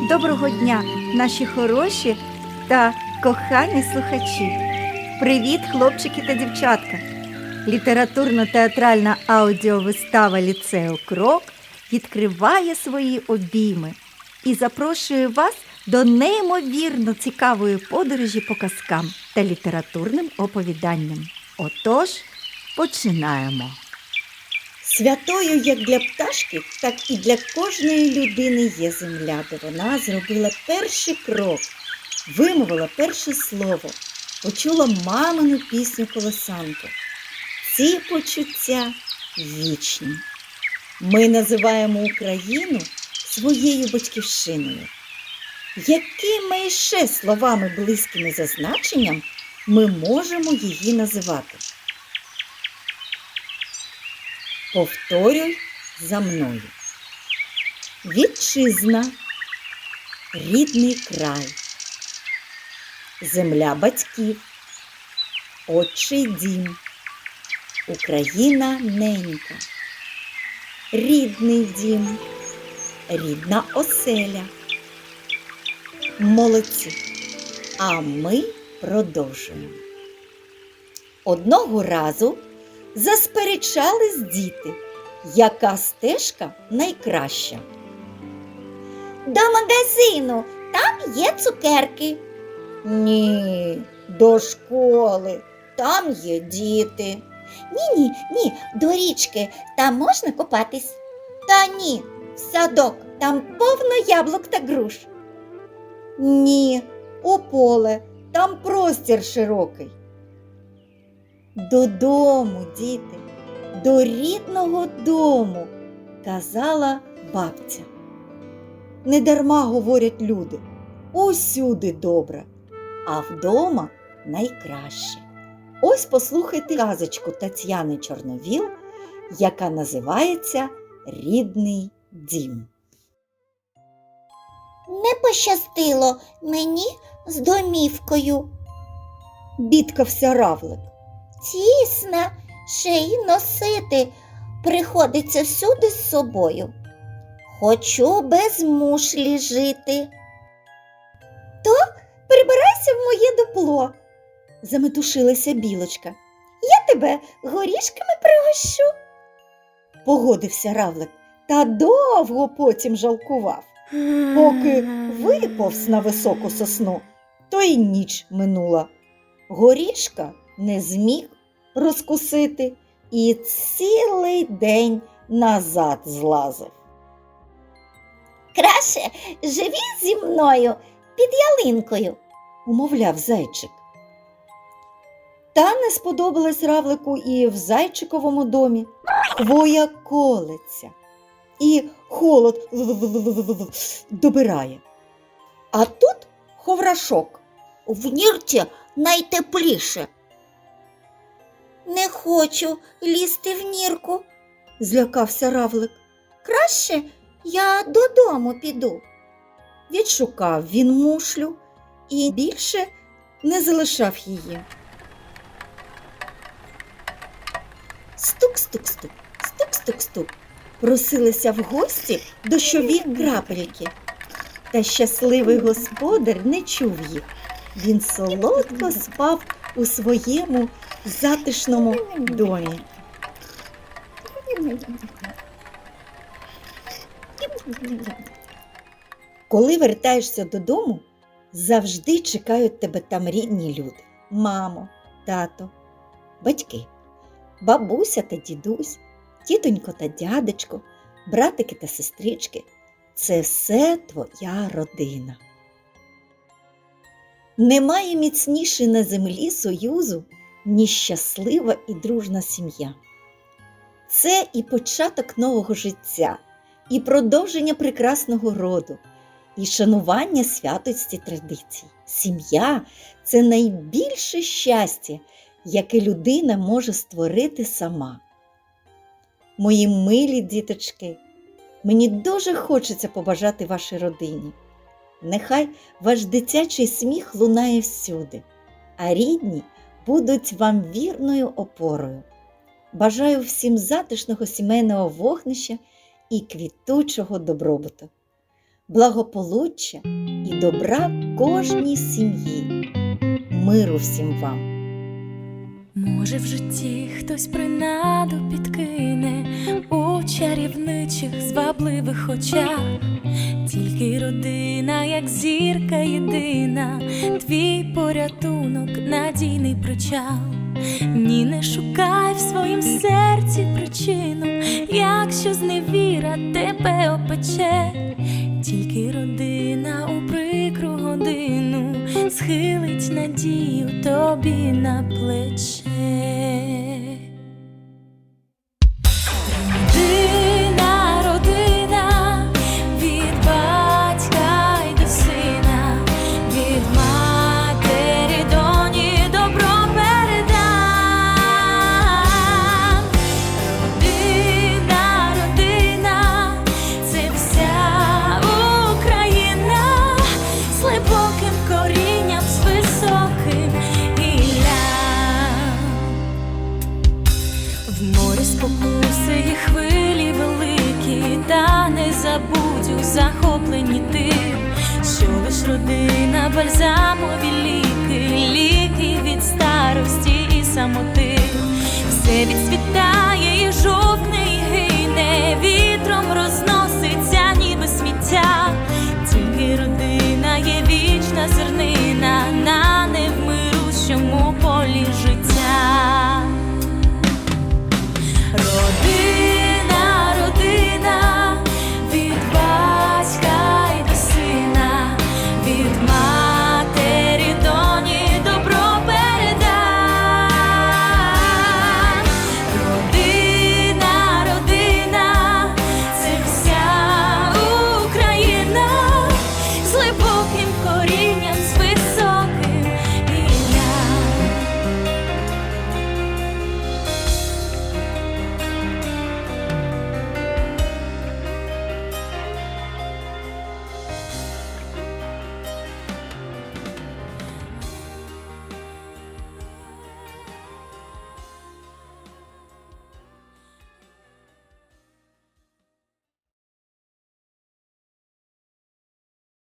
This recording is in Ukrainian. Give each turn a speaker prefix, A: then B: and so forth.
A: Доброго дня, наші хороші та кохані слухачі. Привіт, хлопчики та дівчатка! Літературно-театральна аудіовистава ліцею Крок відкриває свої обійми і запрошує вас до неймовірно цікавої подорожі по казкам та літературним оповіданням. Отож, починаємо.
B: Святою як для пташки, так і для кожної людини є земля, де вона зробила перший крок, вимовила перше слово, почула мамину пісню колосанку. Ці почуття вічні. Ми називаємо Україну своєю батьківщиною. Якими ще словами близькими за значенням ми можемо її називати? Повторюй за мною. Вітчизна, рідний край, земля батьків, отчий дім, Україна ненька, рідний дім, рідна оселя. Молодці. А ми продовжуємо. Одного разу засперечались діти, яка стежка найкраща. До магазину там є цукерки. Ні, до школи, там є діти. Ні, ні, ні, до річки там можна купатись. Та ні, в садок там повно яблук та груш. Ні, у поле, там простір широкий. Додому, діти, до рідного дому, казала бабця. Недарма говорять люди, усюди добре, а вдома найкраще. Ось послухайте казочку Тетяни Чорновіл, яка називається Рідний дім.
C: Не пощастило мені з домівкою.
B: Бідкався равлик.
C: Тісна, ще й носити приходиться всюди з собою. Хочу без мушлі жити.
B: То прибирайся в моє дупло, заметушилася білочка. Я тебе горішками пригощу. Погодився равлик та довго потім жалкував. Поки виповз на високу сосну, то й ніч минула. Горішка не зміг розкусити і цілий день назад злазив.
C: Краще живі зі мною під ялинкою.
B: умовляв зайчик. Та не сподобалось равлику і в зайчиковому домі. Хвоя колеться, і холод добирає. А тут ховрашок.
C: В нірці найтепліше. Хочу лізти в нірку.
B: Злякався равлик.
C: Краще я додому піду.
B: Відшукав він мушлю і більше не залишав її. Стук-стук-стук, стук-стук-стук. Просилися в гості дощові крапельки. Та щасливий господар не чув їх. Він солодко спав у своєму затишному домі. Коли вертаєшся додому, завжди чекають тебе там рідні люди: мамо, тато, батьки, бабуся та дідусь, тітонько та дядечко, братики та сестрички. Це все твоя родина. Немає міцніше на землі союзу, ніж щаслива і дружна сім'я. Це і початок нового життя, і продовження прекрасного роду, і шанування святості традицій. Сім'я це найбільше щастя, яке людина може створити сама. Мої милі діточки, мені дуже хочеться побажати вашій родині. Нехай ваш дитячий сміх лунає всюди, а рідні будуть вам вірною опорою. Бажаю всім затишного сімейного вогнища і квітучого добробуту. благополуччя і добра кожній сім'ї. Миру всім вам!
D: Може, в житті хтось принаду підкине у чарівничих звабливих очах, тільки родина, як зірка єдина, твій порятунок, надійний причал. Ні, не шукай в своїм серці причину, якщо зневіра тебе опече, тільки родина у прикру годину схилить надію тобі на В морі спокуси і хвилі великі, та не забудь у захопленні ти, що лиш родина, бальзамові ліки, ліки від старості і самоти, все відцвітає і жовтне, і гине, вітром розноситься, ніби сміття, тільки родина є вічна зернина, на невмирущому полі життя.